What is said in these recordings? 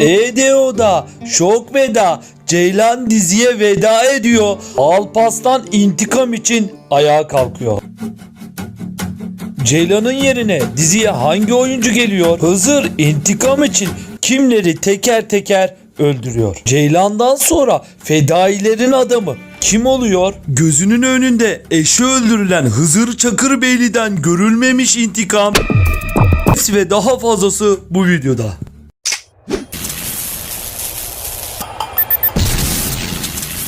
EDO'da şok veda Ceylan diziye veda ediyor. Alpaslan intikam için ayağa kalkıyor. Ceylan'ın yerine diziye hangi oyuncu geliyor? Hızır intikam için kimleri teker teker öldürüyor? Ceylan'dan sonra fedailerin adamı kim oluyor? Gözünün önünde eşi öldürülen Hızır Çakırbeyli'den görülmemiş intikam. Ve daha fazlası bu videoda.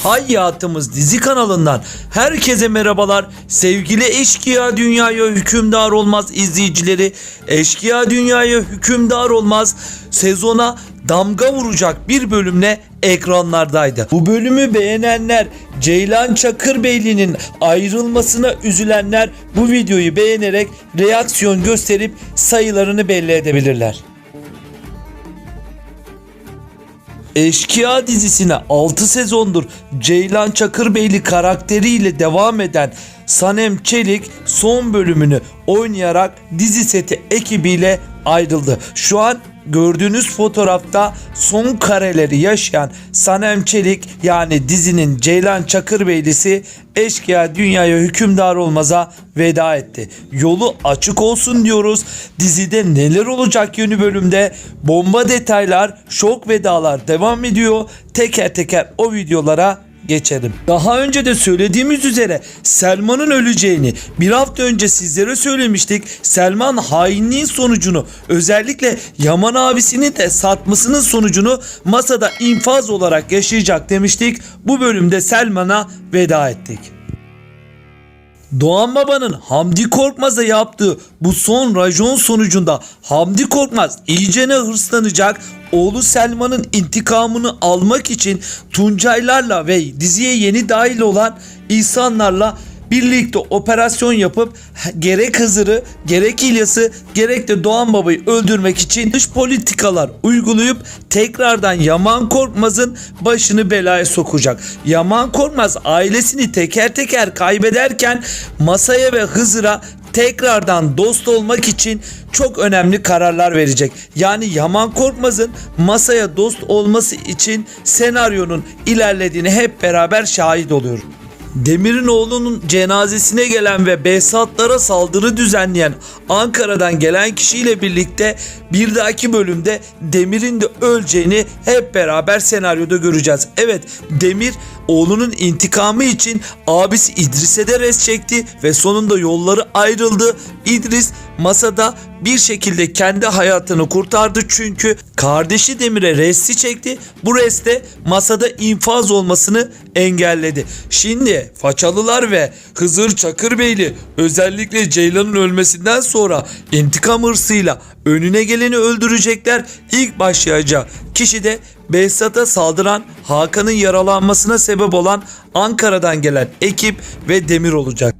Hayatımız dizi kanalından herkese merhabalar. Sevgili Eşkıya Dünyaya Hükümdar Olmaz izleyicileri. Eşkıya Dünyaya Hükümdar Olmaz sezona damga vuracak bir bölümle ekranlardaydı. Bu bölümü beğenenler, Ceylan Çakırbeyli'nin ayrılmasına üzülenler bu videoyu beğenerek reaksiyon gösterip sayılarını belli edebilirler. Eşkıya dizisine 6 sezondur Ceylan Çakırbeyli karakteriyle devam eden Sanem Çelik son bölümünü oynayarak dizi seti ekibiyle ayrıldı. Şu an gördüğünüz fotoğrafta son kareleri yaşayan Sanem Çelik yani dizinin Ceylan Çakırbeylisi Eşkıya Dünyaya Hükümdar Olmaz'a veda etti. Yolu açık olsun diyoruz. Dizide neler olacak yeni bölümde bomba detaylar, şok vedalar devam ediyor. Teker teker o videolara geçelim. Daha önce de söylediğimiz üzere Selman'ın öleceğini bir hafta önce sizlere söylemiştik. Selman hainliğin sonucunu özellikle Yaman abisini de satmasının sonucunu masada infaz olarak yaşayacak demiştik. Bu bölümde Selman'a veda ettik. Doğan Baba'nın Hamdi Korkmaz'a yaptığı bu son rajon sonucunda Hamdi Korkmaz iyicene hırslanacak. Oğlu Selman'ın intikamını almak için Tuncaylarla ve diziye yeni dahil olan insanlarla birlikte operasyon yapıp gerek Hızır'ı gerek İlyas'ı gerek de Doğan Baba'yı öldürmek için dış politikalar uygulayıp tekrardan Yaman Korkmaz'ın başını belaya sokacak. Yaman Korkmaz ailesini teker teker kaybederken masaya ve Hızır'a tekrardan dost olmak için çok önemli kararlar verecek. Yani Yaman Korkmaz'ın masaya dost olması için senaryonun ilerlediğini hep beraber şahit oluyoruz. Demir'in oğlunun cenazesine gelen ve Behzatlara saldırı düzenleyen Ankara'dan gelen kişiyle birlikte bir dahaki bölümde Demir'in de öleceğini hep beraber senaryoda göreceğiz. Evet Demir oğlunun intikamı için abisi İdris'e de res çekti ve sonunda yolları ayrıldı. İdris masada bir şekilde kendi hayatını kurtardı çünkü kardeşi Demir'e resti çekti. Bu reste masada infaz olmasını engelledi. Şimdi Façalılar ve Hızır Çakırbeyli özellikle Ceylan'ın ölmesinden sonra intikam hırsıyla önüne geleni öldürecekler. İlk başlayacağı kişi de Behzat'a saldıran Hakan'ın yaralanmasına sebep olan Ankara'dan gelen ekip ve Demir olacak.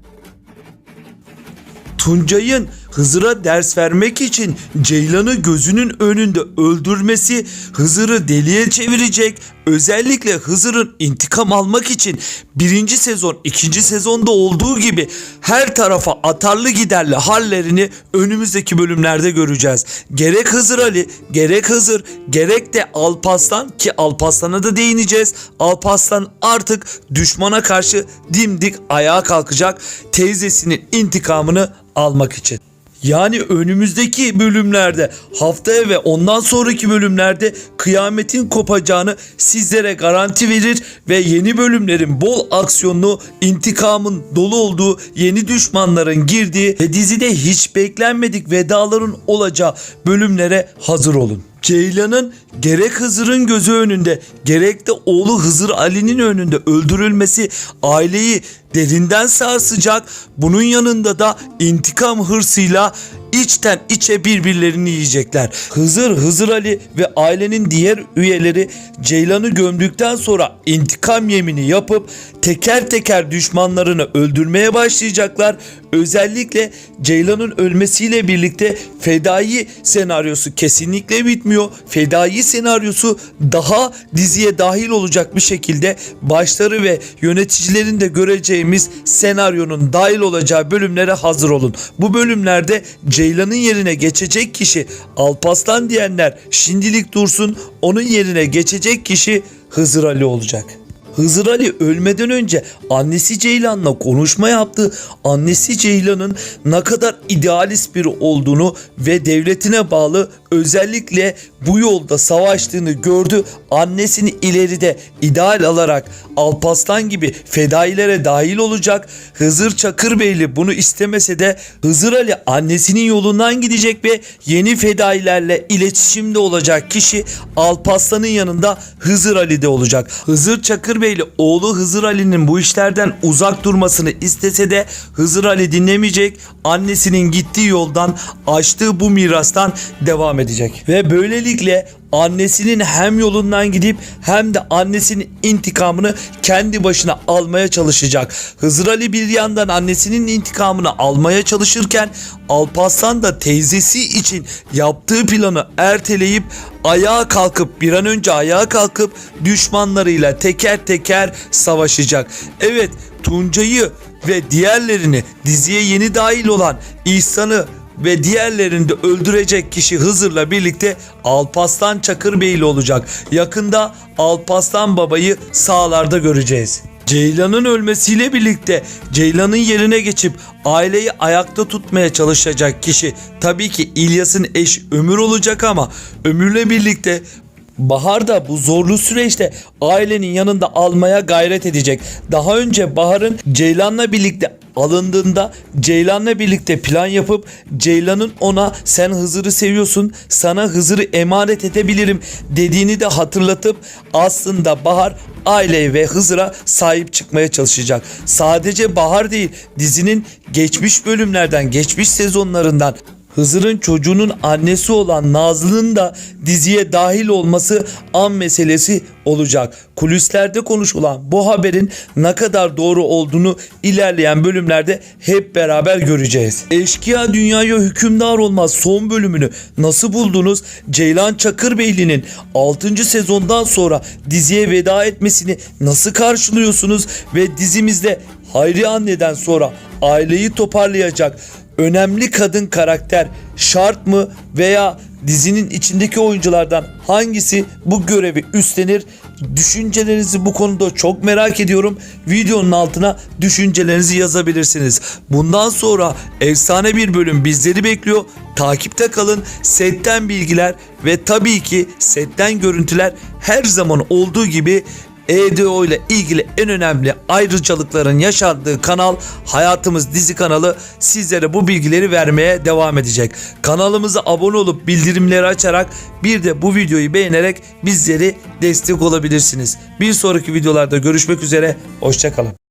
Tuncay'ın Hızır'a ders vermek için Ceylan'ı gözünün önünde öldürmesi Hızır'ı deliye çevirecek. Özellikle Hızır'ın intikam almak için birinci sezon, ikinci sezonda olduğu gibi her tarafa atarlı giderli hallerini önümüzdeki bölümlerde göreceğiz. Gerek Hızır Ali, gerek Hızır, gerek de Alpaslan ki Alpaslan'a da değineceğiz. Alpaslan artık düşmana karşı dimdik ayağa kalkacak teyzesinin intikamını almak için. Yani önümüzdeki bölümlerde haftaya ve ondan sonraki bölümlerde kıyametin kopacağını sizlere garanti verir ve yeni bölümlerin bol aksiyonlu intikamın dolu olduğu yeni düşmanların girdiği ve dizide hiç beklenmedik vedaların olacağı bölümlere hazır olun. Ceylan'ın gerek Hızır'ın gözü önünde gerek de oğlu Hızır Ali'nin önünde öldürülmesi aileyi derinden sarsacak. Bunun yanında da intikam hırsıyla içten içe birbirlerini yiyecekler. Hızır, Hızır Ali ve ailenin diğer üyeleri Ceylan'ı gömdükten sonra intikam yemini yapıp teker teker düşmanlarını öldürmeye başlayacaklar. Özellikle Ceylan'ın ölmesiyle birlikte fedai senaryosu kesinlikle bitmiyor. Fedai senaryosu daha diziye dahil olacak bir şekilde başları ve yöneticilerin de göreceğimiz senaryonun dahil olacağı bölümlere hazır olun. Bu bölümlerde Ceylan'ın yerine geçecek kişi Alpaslan diyenler şimdilik dursun onun yerine geçecek kişi Hızır Ali olacak. Hızır Ali ölmeden önce annesi Ceylan'la konuşma yaptı. Annesi Ceylan'ın ne kadar idealist biri olduğunu ve devletine bağlı özellikle bu yolda savaştığını gördü. Annesini ileride ideal alarak Alpaslan gibi fedailere dahil olacak. Hızır Çakırbeyli bunu istemese de Hızır Ali annesinin yolundan gidecek ve yeni fedailerle iletişimde olacak kişi Alpaslan'ın yanında Hızır Ali de olacak. Hızır Çakırbeyli oğlu Hızır Ali'nin bu işlerden uzak durmasını istese de Hızır Ali dinlemeyecek. Annesinin gittiği yoldan açtığı bu mirastan edecek. Ve böylelikle annesinin hem yolundan gidip hem de annesinin intikamını kendi başına almaya çalışacak. Hızır Ali bir yandan annesinin intikamını almaya çalışırken Alparslan da teyzesi için yaptığı planı erteleyip ayağa kalkıp bir an önce ayağa kalkıp düşmanlarıyla teker teker savaşacak. Evet Tuncay'ı ve diğerlerini diziye yeni dahil olan İhsan'ı ve diğerlerini de öldürecek kişi Hızır'la birlikte Alpaslan Çakırbeyli olacak. Yakında Alpaslan babayı sağlarda göreceğiz. Ceylan'ın ölmesiyle birlikte Ceylan'ın yerine geçip aileyi ayakta tutmaya çalışacak kişi tabii ki İlyas'ın eş Ömür olacak ama Ömür'le birlikte Bahar da bu zorlu süreçte ailenin yanında almaya gayret edecek. Daha önce Bahar'ın Ceylan'la birlikte alındığında Ceylan'la birlikte plan yapıp Ceylan'ın ona sen Hızır'ı seviyorsun sana Hızır'ı emanet edebilirim dediğini de hatırlatıp aslında Bahar aileye ve Hızır'a sahip çıkmaya çalışacak. Sadece Bahar değil dizinin geçmiş bölümlerden geçmiş sezonlarından Hızır'ın çocuğunun annesi olan Nazlı'nın da diziye dahil olması an meselesi olacak. Kulislerde konuşulan bu haberin ne kadar doğru olduğunu ilerleyen bölümlerde hep beraber göreceğiz. Eşkıya Dünyaya Hükümdar Olmaz son bölümünü nasıl buldunuz? Ceylan Çakırbeyli'nin 6. sezondan sonra diziye veda etmesini nasıl karşılıyorsunuz? Ve dizimizde Hayri Anne'den sonra aileyi toparlayacak önemli kadın karakter şart mı veya dizinin içindeki oyunculardan hangisi bu görevi üstlenir? Düşüncelerinizi bu konuda çok merak ediyorum. Videonun altına düşüncelerinizi yazabilirsiniz. Bundan sonra efsane bir bölüm bizleri bekliyor. Takipte kalın. Setten bilgiler ve tabii ki setten görüntüler her zaman olduğu gibi EDO ile ilgili en önemli ayrıcalıkların yaşandığı kanal Hayatımız Dizi kanalı sizlere bu bilgileri vermeye devam edecek. Kanalımıza abone olup bildirimleri açarak bir de bu videoyu beğenerek bizleri destek olabilirsiniz. Bir sonraki videolarda görüşmek üzere. Hoşçakalın.